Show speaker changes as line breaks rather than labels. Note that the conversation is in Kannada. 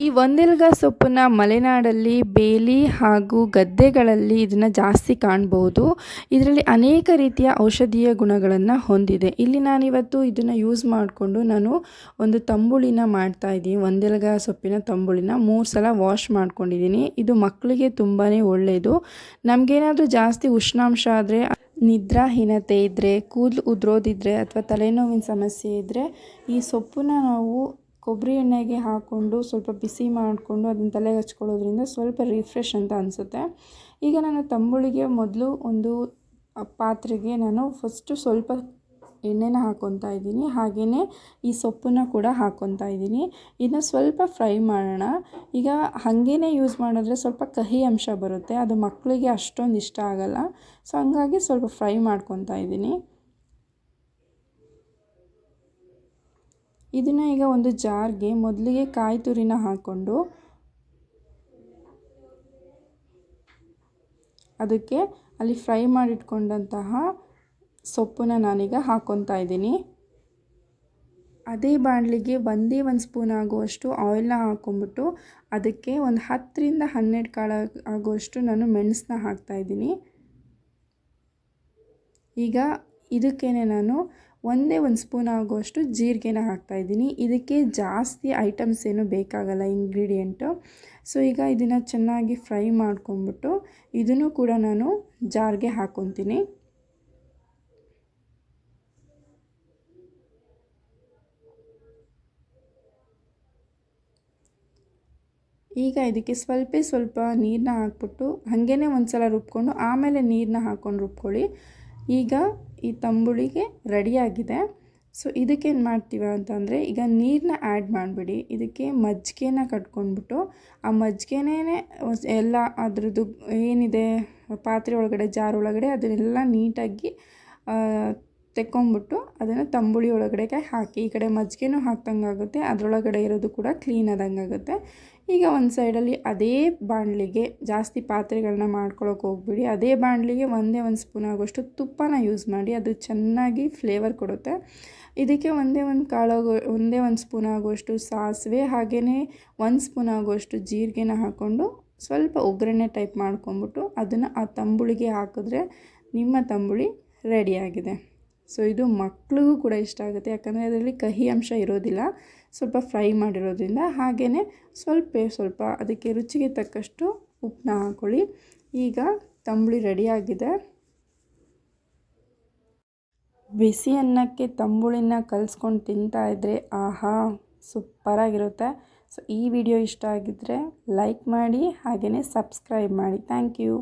ಈ ಒಂದೆಲ್ಗ ಸೊಪ್ಪನ್ನು ಮಲೆನಾಡಲ್ಲಿ ಬೇಲಿ ಹಾಗೂ ಗದ್ದೆಗಳಲ್ಲಿ ಇದನ್ನು ಜಾಸ್ತಿ ಕಾಣಬಹುದು ಇದರಲ್ಲಿ ಅನೇಕ ರೀತಿಯ ಔಷಧೀಯ ಗುಣಗಳನ್ನು ಹೊಂದಿದೆ. ಇಲ್ಲಿ ನಾನಿವತ್ತು ಇದನ್ನು ಯೂಸ್ ಮಾಡಿಕೊಂಡು ನಾನು ಒಂದು ತಂಬುಳಿನ ಮಾಡ್ತಾ ಇದ್ದೀನಿ. ಒಂದೆಲ್ಗ ಸೊಪ್ಪಿನ ತಂಬುಳಿನ ಮೂರು ಸಲ ವಾಶ್ ಮಾಡ್ಕೊಂಡಿದ್ದೀನಿ. ಇದು ಮಕ್ಕಳಿಗೆ ತುಂಬಾ ಒಳ್ಳೆಯದು ನಮಗೇನಾದರೂ ಜಾಸ್ತಿ ಉಷ್ಣಾಂಶ ಆದರೆ, ನಿದ್ರಾಹೀನತೆ ಇದ್ದರೆ ಕೂದಲು ಉದ್ರೋದಿದ್ರೆ ಅಥವಾ ತಲೆನೋವಿನ ಸಮಸ್ಯೆ ಇದ್ದರೆ ಈ ಸೊಪ್ಪನ್ನ ನಾವು ಕೊಬ್ಬರಿ ಎಣ್ಣೆಗೆ ಹಾಕ್ಕೊಂಡು ಸ್ವಲ್ಪ ಬಿಸಿ ಮಾಡಿಕೊಂಡು ಅದನ್ನ ತಲೆಗೆ ಹಚ್ಕೊಳ್ಳೋದ್ರಿಂದ ಸ್ವಲ್ಪ ರಿಫ್ರೆಶ್ ಅಂತ ಅನಿಸುತ್ತೆ. ಈಗ ನಾನು ತಂಬುಳಿಗೆ ಮೊದಲು ಒಂದು ಪಾತ್ರೆಗೆ ನಾನು ಫಸ್ಟು ಸ್ವಲ್ಪ ಎಣ್ಣೆನ ಹಾಕ್ಕೊತಾ ಇದ್ದೀನಿ. ಹಾಗೆಯೇ ಈ ಸೊಪ್ಪನ್ನು ಕೂಡ ಹಾಕ್ಕೊತಾ ಇದ್ದೀನಿ. ಇದನ್ನ ಸ್ವಲ್ಪ ಫ್ರೈ ಮಾಡೋಣ. ಈಗ ಹಾಗೇ ಯೂಸ್ ಮಾಡಿದ್ರೆ ಸ್ವಲ್ಪ ಕಹಿ ಅಂಶ ಬರುತ್ತೆ. ಅದು ಮಕ್ಕಳಿಗೆ ಅಷ್ಟೊಂದು ಇಷ್ಟ ಆಗಲ್ಲ. ಸೊ ಹಂಗಾಗಿ ಸ್ವಲ್ಪ ಫ್ರೈ ಮಾಡ್ಕೊತಾ ಇದ್ದೀನಿ. ಇದನ್ನು ಈಗ ಒಂದು ಜಾರ್ಗೆ ಮೊದಲಿಗೆ ಕಾಯಿ ತುರಿನ ಹಾಕ್ಕೊಂಡು ಅದಕ್ಕೆ ಅಲ್ಲಿ ಫ್ರೈ ಮಾಡಿಟ್ಕೊಂಡಂತಹ ಸೊಪ್ಪನ್ನ ನಾನೀಗ ಹಾಕ್ಕೊತಾ ಇದ್ದೀನಿ. ಅದೇ ಬಾಣಲಿಗೆ ಒಂದೇ ಒಂದು ಸ್ಪೂನ್ ಆಗುವಷ್ಟು ಆಯಿಲ್ನ ಹಾಕ್ಕೊಂಬಿಟ್ಟು ಅದಕ್ಕೆ ಒಂದು ಹತ್ತರಿಂದ ಹನ್ನೆರಡು ಕಾಳು ಆಗುವಷ್ಟು ನಾನು ಮೆಣಸನ್ನ ಹಾಕ್ತಾಯಿದ್ದೀನಿ ಈಗ ಇದಕ್ಕೇ ನಾನು ಒಂದೇ ಒಂದು ಸ್ಪೂನ್ ಆಗುವಷ್ಟು ಜೀರಿಗೆನ ಹಾಕ್ತಾಯಿದ್ದೀನಿ ಇದಕ್ಕೆ ಜಾಸ್ತಿ ಐಟಮ್ಸ್ ಏನು ಬೇಕಾಗಲ್ಲ ಇಂಗ್ರೀಡಿಯೆಂಟು ಸೊ ಈಗ ಇದನ್ನು ಚೆನ್ನಾಗಿ ಫ್ರೈ ಮಾಡ್ಕೊಂಬಿಟ್ಟು ಇದನ್ನು ಕೂಡ ನಾನು ಜಾರ್ಗೆ ಹಾಕ್ಕೊತೀನಿ. ಈಗ ಇದಕ್ಕೆ ಸ್ವಲ್ಪ ಸ್ವಲ್ಪ ನೀರನ್ನ ಹಾಕ್ಬಿಟ್ಟು ಹಾಗೇ ಒಂದು ಸಲ ರುಬ್ಕೊಂಡು ಆಮೇಲೆ ನೀರನ್ನ ಹಾಕ್ಕೊಂಡು ರುಬ್ಕೊಳ್ಳಿ. ಈಗ ಈ ತಂಬುಳಿಗೆ ರೆಡಿಯಾಗಿದೆ. ಸೊ ಇದಕ್ಕೇನು ಮಾಡ್ತೀವ ಅಂತಂದರೆ ಈಗ ನೀರನ್ನ ಆ್ಯಡ್ ಮಾಡಿಬಿಡಿ. ಇದಕ್ಕೆ ಮಜ್ಜಿಗೆನ ಕಟ್ಕೊಂಡ್ಬಿಟ್ಟು ಆ ಮಜ್ಜಿಗೆನೇ ಎಲ್ಲ ಅದ್ರದ್ದು ಏನಿದೆ ಪಾತ್ರೆ ಒಳಗಡೆ, ಜಾರ್ ಒಳಗಡೆ ಅದನ್ನೆಲ್ಲ ನೀಟಾಗಿ ತೆಕ್ಕೊಂಬಿಟ್ಟು ಅದನ್ನು ತಂಬುಳಿ ಒಳಗಡೆಗೆ ಹಾಕಿ, ಈ ಕಡೆ ಮಜ್ಜಿಗೆನೂ ಹಾಕ್ದಂಗೆ ಆಗುತ್ತೆ ಅದರೊಳಗಡೆ ಇರೋದು ಕೂಡ ಕ್ಲೀನ್ ಆದಂಗೆ ಆಗುತ್ತೆ ಈಗ ಒಂದು ಸೈಡಲ್ಲಿ ಅದೇ ಬಾಣಲಿಗೆ ಜಾಸ್ತಿ ಪಾತ್ರೆಗಳನ್ನ ಮಾಡ್ಕೊಳಕ್ಕೆ ಹೋಗ್ಬಿಡಿ. ಅದೇ ಬಾಣಲಿಗೆ ಒಂದೇ ಒಂದು ಸ್ಪೂನ್ ಆಗೋಷ್ಟು ತುಪ್ಪನ ಯೂಸ್ ಮಾಡಿ, ಅದು ಚೆನ್ನಾಗಿ ಫ್ಲೇವರ್ ಕೊಡುತ್ತೆ. ಇದಕ್ಕೆ ಒಂದೇ ಒಂದು ಕಾಳಾಗೋ ಒಂದೇ ಒಂದು ಸ್ಪೂನ್ ಆಗುವಷ್ಟು ಸಾಸಿವೆ, ಹಾಗೆಯೇ ಒಂದು ಸ್ಪೂನ್ ಆಗುವಷ್ಟು ಜೀರಿಗೆನ ಹಾಕ್ಕೊಂಡು ಸ್ವಲ್ಪ ಒಗ್ಗರಣೆ ಟೈಪ್ ಮಾಡ್ಕೊಂಬಿಟ್ಟು ಅದನ್ನು ಆ ತಂಬುಳಿಗೆ ಹಾಕಿದ್ರೆ ನಿಮ್ಮ ತಂಬುಳಿ ರೆಡಿಯಾಗಿದೆ ಸೊ ಇದು ಮಕ್ಕಳಿಗೂ ಕೂಡ ಇಷ್ಟ ಆಗುತ್ತೆ. ಯಾಕಂದರೆ ಅದರಲ್ಲಿ ಕಹಿ ಅಂಶ ಇರೋದಿಲ್ಲ. ಸ್ವಲ್ಪ ಫ್ರೈ ಮಾಡಿರೋದ್ರಿಂದ ಹಾಗೆಯೇ ಸ್ವಲ್ಪ ಸ್ವಲ್ಪ ಅದಕ್ಕೆ ರುಚಿಗೆ ತಕ್ಕಷ್ಟು ಉಪ್ಪನ್ನ ಹಾಕ್ಕೊಳ್ಳಿ ಈಗ ತಂಬುಳಿ ರೆಡಿಯಾಗಿದೆ ಬಿಸಿ ಅನ್ನಕ್ಕೆ ತಂಬುಳಿನ ಕಲಿಸ್ಕೊಂಡು ಇದ್ದರೆ ಆಹಾ ಸೂಪರಾಗಿರುತ್ತೆ ಸೊ ಈ ವಿಡಿಯೋ ಇಷ್ಟ ಆಗಿದ್ದರೆ ಲೈಕ್ ಮಾಡಿ ಹಾಗೆಯೇ ಸಬ್ಸ್ಕ್ರೈಬ್ ಮಾಡಿ. Thank you.